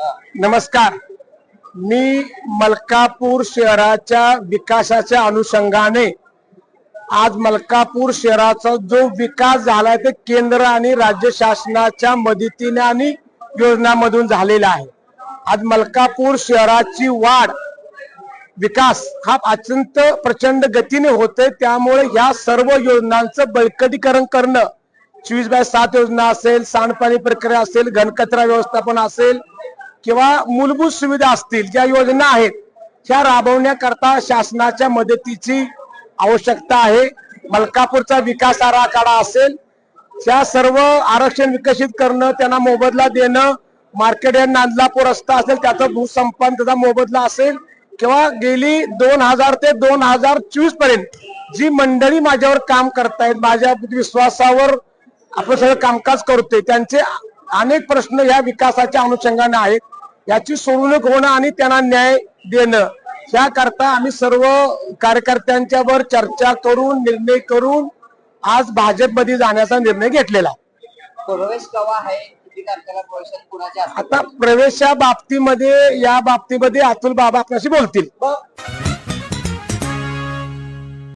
नमस्कार. मी मलकापूर शहराच्या विकासाच्या अनुषंगाने आज मलकापूर शहराचा जो विकास झालाय ते केंद्र आणि राज्य शासनाच्या मदतीने आणि योजनामधून झालेला आहे. आज मलकापूर शहराची वाढ विकास हा अत्यंत प्रचंड गतीने होते त्यामुळे या सर्व योजनांचं बळकटीकरण करणं चोवीस बाय सात योजना असेल सांडपाणी प्रक्रिया असेल घनकचरा व्यवस्थापन असेल किंवा मूलभूत सुविधा असतील ज्या योजना आहेत त्या राबवण्याकरता शासनाच्या मदतीची आवश्यकता आहे. मलकापूरचा विकास आराखडा असेल त्या सर्व आरक्षण विकसित करणं त्यांना मोबदला देणं मार्केट यार्ड नांदलापूर रस्ता असेल त्याचा भूसंपादन त्याचा मोबदला असेल किंवा गेली दोन हजार ते दोन हजार चोवीसपर्यंत जी मंडळी माझ्यावर काम करतायत माझ्या विश्वासावर आपण सगळं कामकाज करतोय त्यांचे अनेक प्रश्न या विकासाच्या अनुषंगाने आहेत. याची सोडवणूक होणं आणि त्यांना न्याय देणं. याकरता आम्ही सर्व कार्यकर्त्यांच्यावर चर्चा करून निर्णय करून आज भाजपमध्ये जाण्याचा निर्णय घेतलेला. प्रवेश आहे? आता प्रवेशा बाबतीमध्ये या बाबतीमध्ये अतुल बाबा आपल्याशी बोलतील.